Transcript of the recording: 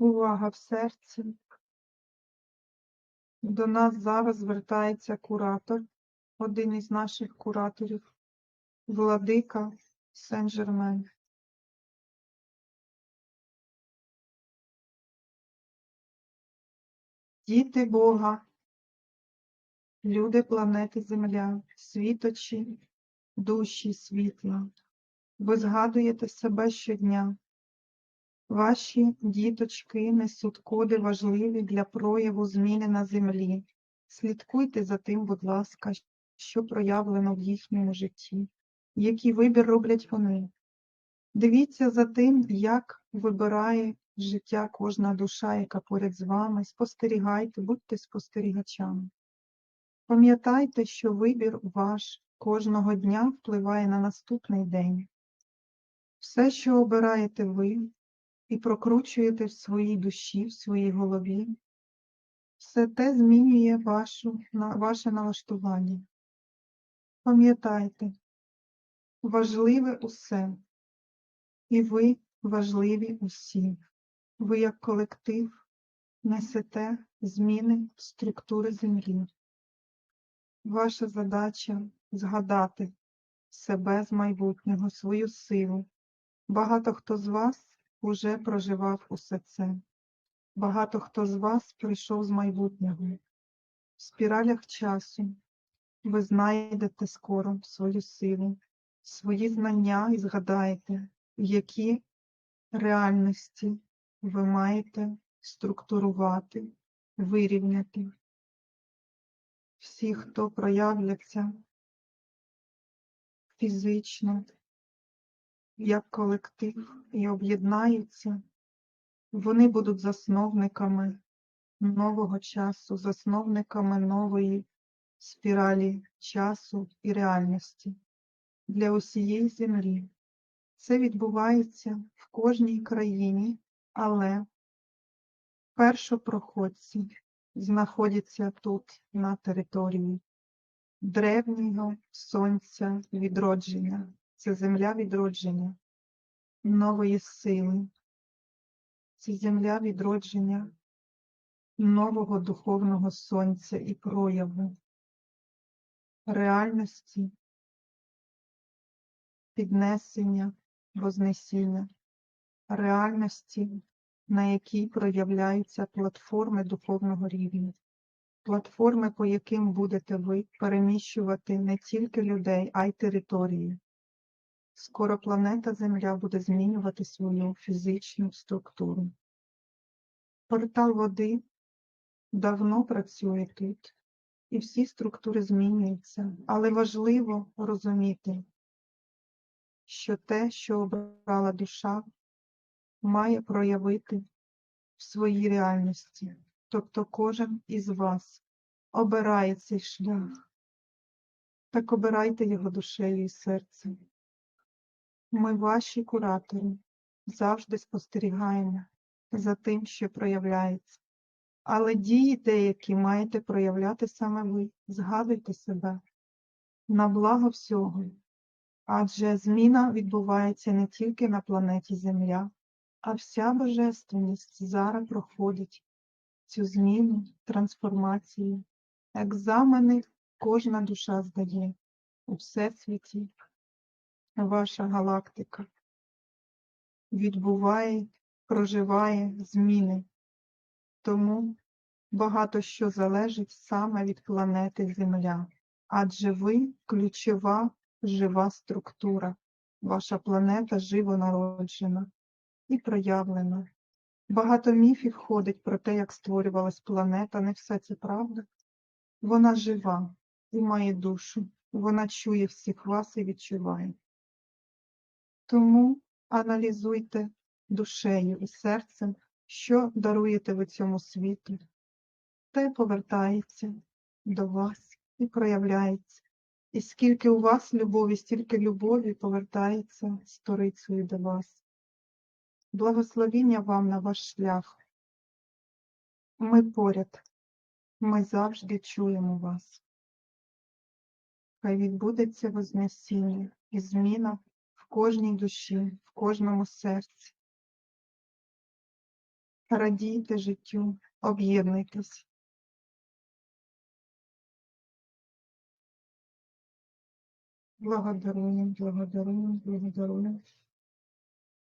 Увага в серці. До нас зараз звертається куратор, один із наших кураторів, владика Сен-Жермен. Діти Бога, люди планети Земля, світочі, душі світла. Ви згадуєте себе щодня. Ваші діточки несуть коди важливі для прояву зміни на землі. Слідкуйте за тим, будь ласка, що проявлено в їхньому житті, який вибір роблять вони. Дивіться за тим, як вибирає життя кожна душа, яка поряд з вами. Спостерігайте, будьте спостерігачами. Пам'ятайте, що вибір ваш кожного дня впливає на наступний день. Все, що обираєте ви, і прокручуєте в своїй душі, в своїй голові, все те змінює вашу, на, ваше налаштування. Пам'ятайте, важливе усе, і ви важливі усі. Ви як колектив несете зміни структури землі. Ваша задача згадати себе з майбутнього, свою силу. Багато хто з вас уже проживав усе це. Багато хто з вас прийшов з майбутнього. В спіралях часу ви знайдете скоро свою силу, свої знання і згадаєте, які реальності ви маєте структурувати, вирівняти. Всі, хто проявляться фізично, як колектив і об'єднаються, вони будуть засновниками нового часу, засновниками нової спіралі часу і реальності для усієї землі. Це відбувається в кожній країні, але першопроходці знаходяться тут, на території древнього сонця відродження. Це земля відродження нової сили, це земля відродження нового духовного сонця і прояву, реальності, піднесення, вознесіння, реальності, на якій проявляються платформи духовного рівня. Платформи, по яким будете ви переміщувати не тільки людей, а й території. Скоро планета Земля буде змінювати свою фізичну структуру. Портал води давно працює тут, і всі структури змінюються, але важливо розуміти, що те, що обрала душа, має проявити в своїй реальності. Тобто кожен із вас обирає цей шлях. Так обирайте його душею і серцем. Ми, ваші куратори, завжди спостерігаємо за тим, що проявляється. Але дії деякі маєте проявляти саме ви. Згадуйте себе на благо всього. Адже зміна відбувається не тільки на планеті Земля, а вся божественність зараз проходить цю зміну, трансформацію. Екзамени кожна душа здає у всесвіті ваша галактика відбуває, проживає зміни. Тому багато що залежить саме від планети Земля, адже ви ключова жива структура. Ваша планета живо народжена і проявлена. Багато міфів ходить про те, як створювалась планета, не все це правда. Вона жива і має душу, вона чує всіх вас і відчуває. Тому аналізуйте душею і серцем, що даруєте ви цьому світу, те повертається до вас і проявляється. І скільки у вас любові, стільки любові повертається сторицею до вас. Благословіння вам на ваш шлях. Ми поряд, ми завжди чуємо вас. Хай відбудеться Вознесіння і зміна кожній душі, в кожному серці. радійте життю, об'єднуйтесь. Благодаруємо, благодаруємо, благодаруємо.